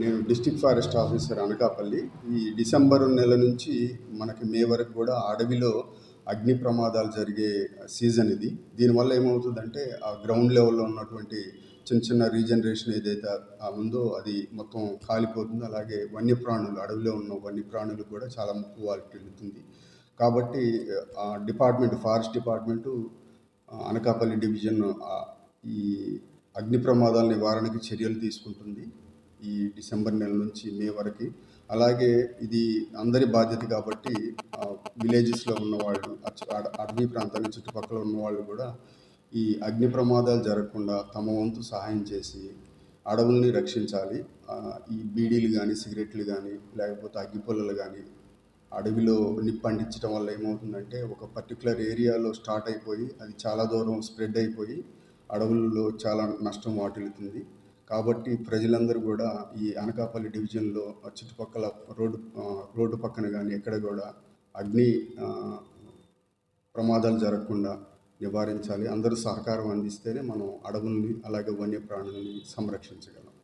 నేను district forest officer Anakapalli. ఈ December నెల నుంచి మనకి మే వరకు కూడా అడవిలో అగ్ని ప్రమాదాలు జరిగే సీజన్ ఇది. దీనివల్ల ఏమవుతుందంటే ఆ గ్రౌండ్ లెవెల్లో ఉన్నటువంటి చిన్న చిన్న రీజనరేషన్ ఏదైతే ఉందో అది మొత్తం కాలిపోతుంది. అలాగే వన్యప్రాణులు అడవిలో ఉన్న వన్యప్రాణులు కూడా చాలా ముప్పు వాళ్ళకి వెళుతుంది. కాబట్టి ఆ department forest department Anakapalli division ఈ అగ్ని ప్రమాదాల నివారణకి చర్యలు తీసుకుంటుంది. ఈ డిసెంబర్ నెల నుంచి మే వరకు. అలాగే ఇది అందరి బాధ్యత కాబట్టి విలేజెస్లో ఉన్నవాళ్ళు అటవీ ప్రాంతాన్ని ప్రాంతాల చుట్టుపక్కల ఉన్నవాళ్ళు కూడా ఈ అగ్ని ప్రమాదాలు జరగకుండా తమ వంతు సహాయం చేసి అడవుల్ని రక్షించాలి. ఈ బీడీలు కానీ సిగరెట్లు కానీ లేకపోతే అగ్గిపుల్లలు కానీ అడవిలో నిప్పండించడం వల్ల ఏమవుతుందంటే ఒక పర్టికులర్ ఏరియాలో స్టార్ట్ అయిపోయి అది చాలా దూరం స్ప్రెడ్ అయిపోయి అడవుల్లో చాలా నష్టం వాటిల్లుతుంది. కాబట్టి ప్రజలందరూ కూడా ఈ అనకాపల్లి డివిజన్లో చుట్టుపక్కల రోడ్డు రోడ్డు పక్కన కానీ ఎక్కడ కూడా అగ్ని ప్రమాదాలు జరగకుండా నివారించాలి. అందరూ సహకారం అందిస్తేనే మనం అడవుల్ని అలాగే వన్యప్రాణుల్ని సంరక్షించగలం.